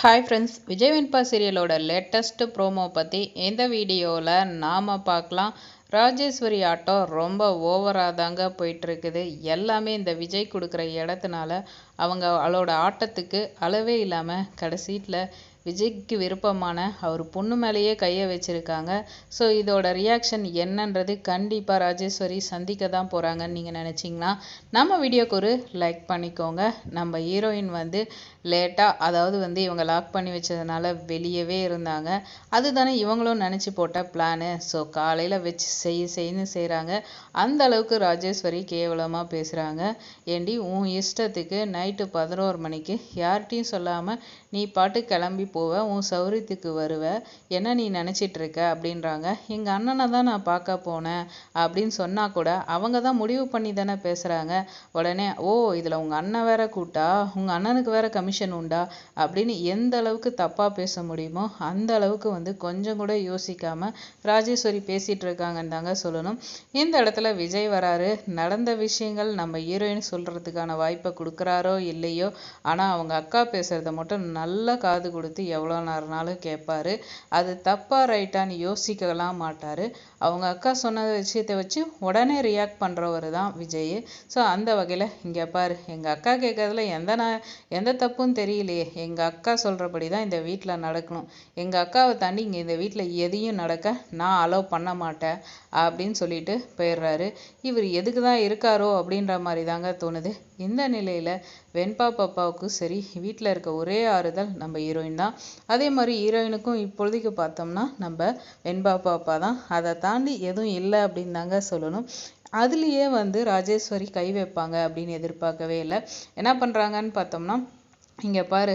Hi friends Vijay Venba சீரியலோட latest promo பற்றி இந்த வீடியோவில் நாம் பார்க்கலாம். ராஜேஸ்வரி ஆட்டம் ரொம்ப ஓவராக தாங்க போயிட்டுருக்குது. எல்லாமே இந்த விஜய் கொடுக்குற இடத்துனால அவங்க அவளோட ஆட்டத்துக்கு அளவே இல்லாமல் கடைசீட்டில் விஜய்க்கு விருப்பமான அவர் பொண்ணு மேலேயே கையை வச்சுருக்காங்க. ஸோ இதோட ரியாக்ஷன் என்னன்றது கண்டிப்பாக ராஜேஸ்வரி சந்திக்க தான் போகிறாங்கன்னு நீங்கள் நினச்சிங்கன்னா நம்ம வீடியோக்கு ஒரு லைக் பண்ணிக்கோங்க. நம்ம ஹீரோயின் வந்து லேட்டாக அதாவது வந்து இவங்க லாக் பண்ணி வச்சதுனால வெளியவே இருந்தாங்க. அதுதானே இவங்களும் நினச்சி போட்ட பிளானு ஸோ காலையில் வச்சு செய் செய்யு செய்கிறாங்க அந்த அளவுக்கு ராஜேஸ்வரி கேவலமாக பேசுகிறாங்க ஏண்டி உன் இஷ்டத்துக்கு நைட்டு பதினோரு மணிக்கு யார்கிட்டையும் சொல்லாமல் நீ பாட்டு கிளம்பி போவ உன் சௌரியத்துக்கு வருவ என்ன நீ நினச்சிட்டு இருக்க அப்படின்றாங்க. எங்கள் அண்ணனை தான் நான் பார்க்க போனேன் அப்படின்னு சொன்னால் கூட அவங்க தான் முடிவு பண்ணி தானே பேசுகிறாங்க உடனே ஓ இதில் உங்கள் அண்ணன் வேற கூட்டா உங்கள் அண்ணனுக்கு வேற கமிஷன் உண்டா? அப்படின்னு எந்த அளவுக்கு தப்பாக பேச முடியுமோ அந்த அளவுக்கு வந்து கொஞ்சம் கூட யோசிக்காமல் ராஜேஸ்வரி பேசிகிட்டு இருக்காங்கன்னு தாங்க சொல்லணும். இந்த இடத்துல விஜய் வராரு. நடந்த விஷயங்கள் நம்ம ஹீரோயின் சொல்கிறதுக்கான வாய்ப்பை கொடுக்குறாரோ இல்லையோ ஆனால் அவங்க அக்கா பேசுகிறத மட்டும் நல்லா காது கொடுத்து பற்றி எவ்வளோ நேரம்னாலும் கேட்பாரு. அது தப்பாக ரைட்டான்னு யோசிக்கலாம் மாட்டார். அவங்க அக்கா சொன்ன விஷயத்தை வச்சு உடனே ரியாக்ட் பண்ணுறவர் தான் விஜய். ஸோ அந்த வகையில் இங்கே பாரு எங்கள் அக்கா கேட்கறதுல எந்த நான் எந்த தப்பும் தெரியலையே. எங்கள் அக்கா சொல்கிறபடி தான் இந்த வீட்டில் நடக்கணும். எங்கள் அக்காவை தாண்டி இங்கே இந்த வீட்டில் எதையும் நடக்க நான் அலோவ் பண்ண மாட்டேன் அப்படின்னு சொல்லிட்டு போயிடுறாரு. இவர் எதுக்கு தான் இருக்காரோ அப்படின்ற மாதிரி தாங்க தோணுது. இந்த நிலையில் வெண்பா பாப்பாவுக்கும் சரி வீட்டில் இருக்க ஒரே ஆறுதல் நம்ம ஹீரோயின் தான். அதே மாதிரி ஹீரோயினுக்கும் இப்பொழுதைக்கு பார்த்தோம்னா நம்ம வெண்பா பாப்பா தான். அதை தாண்டி எதுவும் இல்லை அப்படின்னு தாங்க சொல்லணும். அதுலேயே வந்து ராஜேஸ்வரி கை வைப்பாங்க அப்படின்னு எதிர்பார்க்கவே இல்லை. என்ன பண்ணுறாங்கன்னு பார்த்தோம்னா இங்கே பாரு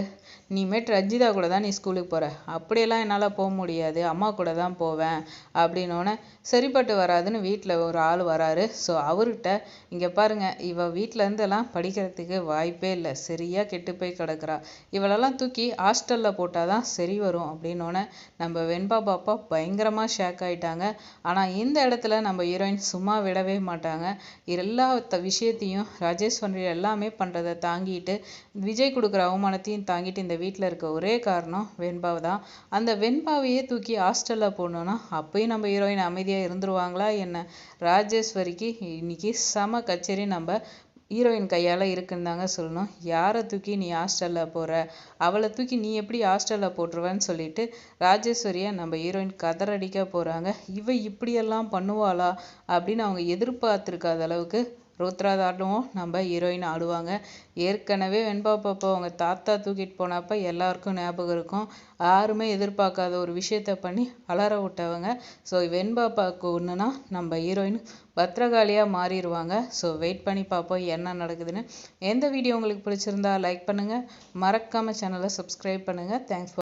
இனிமேட்டு ரஞ்சிதா கூட தான் நீ ஸ்கூலுக்கு போகிற அப்படியெல்லாம் என்னால் போக முடியாது. அம்மா கூட தான் போவேன் அப்படின்னோடனே சரிப்பட்டு வராதுன்னு வீட்டில் ஒரு ஆள் வராரு. ஸோ அவர்கிட்ட இங்கே பாருங்கள் இவள் வீட்டிலேருந்தெல்லாம் படிக்கிறதுக்கு வாய்ப்பே இல்லை. சரியாக கெட்டு போய் கிடக்குறா. இவளெல்லாம் தூக்கி ஹாஸ்டலில் போட்டால் தான் சரி வரும் அப்படின்னோடனே நம்ம வெண்பா பாப்பா பயங்கரமாக ஷேக் ஆகிட்டாங்க ஆனால் இந்த இடத்துல நம்ம ஹீரோயின் சும்மா விடவே மாட்டாங்க. எல்லா விஷயத்தையும் ராஜேஸ்வரி எல்லாமே பண்ணுறதை தாங்கிட்டு விஜய் கொடுக்குறவங்க அவமானத்தையும் தாங்கிட்டு இந்த வீட்டில் இருக்க ஒரே காரணம் வெண்பாவை தான். அந்த வெண்பாவையே தூக்கி ஹாஸ்டலில் போடணுன்னா அப்பயும் நம்ம ஹீரோயின் அமைதியாக இருந்துருவாங்களா என்ன? ராஜேஸ்வரிக்கு இன்னைக்கு சம கச்சேரி நம்ம ஹீரோயின் கையால் இருக்குன்னு தாங்க சொல்லணும். யாரை தூக்கி நீ ஹாஸ்டலில் போகிற அவளை தூக்கி நீ எப்படி ஹாஸ்டலில் போட்டுருவன்னு சொல்லிட்டு ராஜேஸ்வரியை நம்ம ஹீரோயின் கதறடிக்க போகிறாங்க இவ இப்படியெல்லாம் பண்ணுவாளா அப்படின்னு அவங்க எதிர்பார்த்துருக்காத அளவுக்கு ருத்ராதாட்டமும் நம்ம ஹீரோயின் ஆடுவாங்க. ஏற்கனவே வெண்பா பாப்பா அவங்க தாத்தா தூக்கிட்டு போனப்ப எல்லாருக்கும் ஞாபகம் இருக்கும். யாருமே எதிர்பார்க்காத ஒரு விஷயத்த பண்ணி அலற விட்டவங்க. ஸோ வெண்பாப்பாவுக்கு ஒன்றுனா நம்ம ஹீரோயின் பத்திரகாளியாக மாறிடுவாங்க. ஸோ வெயிட் பண்ணி பார்ப்போம் என்ன நடக்குதுன்னு. எந்த வீடியோ உங்களுக்கு பிடிச்சிருந்தா லைக் பண்ணுங்கள் மறக்காமல் சேனலை சப்ஸ்கிரைப் பண்ணுங்கள் தேங்க்ஸ் ஃபார்